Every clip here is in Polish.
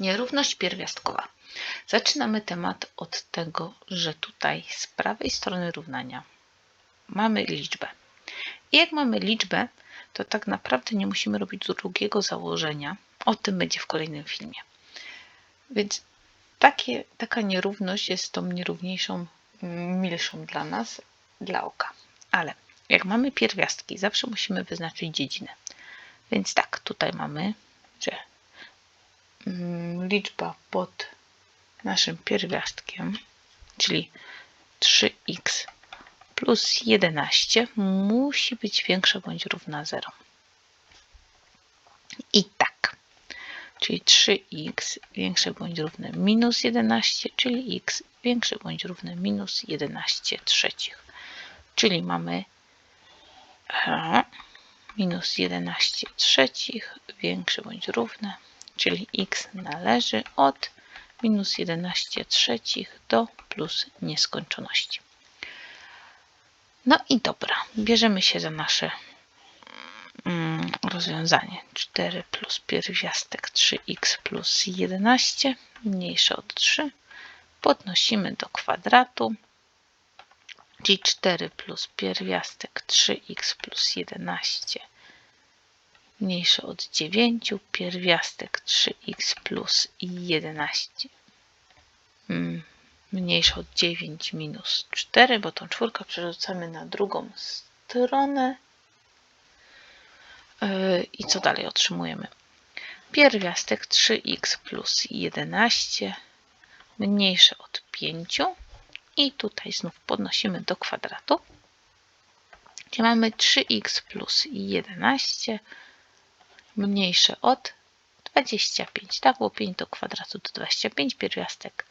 Nierówność pierwiastkowa. Zaczynamy temat od tego, że tutaj z prawej strony równania mamy liczbę. I jak mamy liczbę, to tak naprawdę nie musimy robić drugiego założenia. O tym będzie w kolejnym filmie. Więc takie, taka nierówność jest tą nierówniejszą, milszą dla nas, dla oka. Ale jak mamy pierwiastki, zawsze musimy wyznaczyć dziedzinę. Więc tak, tutaj mamy, że liczba pod naszym pierwiastkiem, czyli 3x plus 11 musi być większa bądź równa 0. I tak, czyli 3x większe bądź równe minus 11, czyli x większe bądź równe minus 11 trzecich. Czyli mamy minus 11 trzecich większe bądź równe, czyli x należy od minus 11 trzecich do plus nieskończoności. No i dobra, bierzemy się za nasze mm, rozwiązanie. 4 plus pierwiastek 3x plus 11 mniejsze od 3 podnosimy do kwadratu, czyli 4 plus pierwiastek 3x plus 11 mniejsze od 9, pierwiastek 3x plus 11 mm, mniejsze od 9 minus 4, bo tą czwórkę przerzucamy na drugą stronę. Yy, I co dalej otrzymujemy? Pierwiastek 3x plus 11 mniejsze od 5 i tutaj znów podnosimy do kwadratu. Gdzie mamy 3x plus 11 mniejsze od 25. Tak, bo 5 do kwadratu to 25, pierwiastek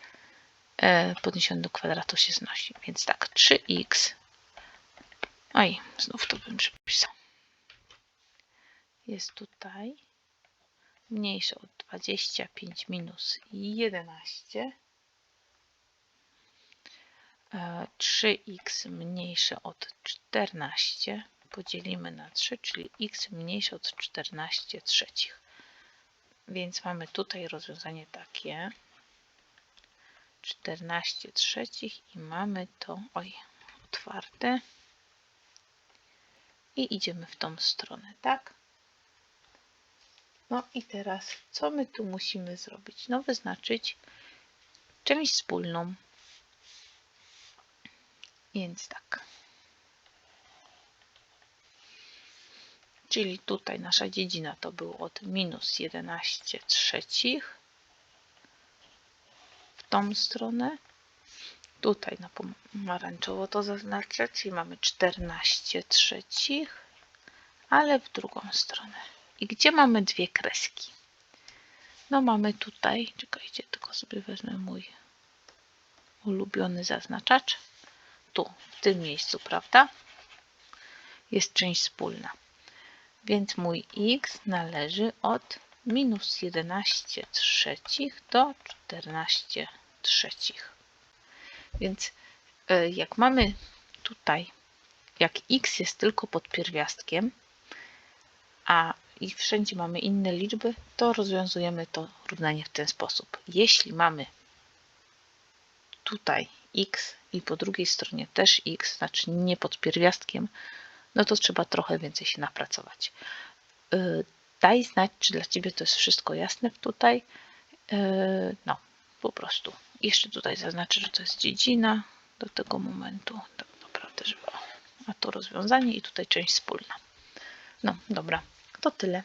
e, podniesiony do kwadratu się znosi. Więc tak, 3x. Oj, znów to bym przepisał. Jest tutaj mniejsze od 25 minus 11. 3x mniejsze od 14 podzielimy na 3, czyli x mniejsze od 14 trzecich. Więc mamy tutaj rozwiązanie takie 14 trzecich i mamy to, oj, otwarte i idziemy w tą stronę, tak? No i teraz, co my tu musimy zrobić? No wyznaczyć część wspólną. Więc tak. Czyli tutaj nasza dziedzina to było od minus 11 trzecich w tą stronę. Tutaj na pomarańczowo to zaznaczę, czyli mamy 14 trzecich, ale w drugą stronę. I gdzie mamy dwie kreski? No mamy tutaj, czekajcie, tylko sobie wezmę mój ulubiony zaznaczacz. Tu, w tym miejscu, prawda? Jest część wspólna. Więc mój x należy od minus 11 trzecich do 14 trzecich. Więc e, jak mamy tutaj, jak x jest tylko pod pierwiastkiem, a i wszędzie mamy inne liczby, to rozwiązujemy to równanie w ten sposób. Jeśli mamy tutaj x i po drugiej stronie też x, znaczy nie pod pierwiastkiem, no to trzeba trochę więcej się napracować. Y, daj znać, czy dla Ciebie to jest wszystko jasne tutaj. Y, no, po prostu. Jeszcze tutaj zaznaczę, że to jest dziedzina do tego momentu. Tak naprawdę, żeby... A to rozwiązanie i tutaj część wspólna. No, dobra. To tyle.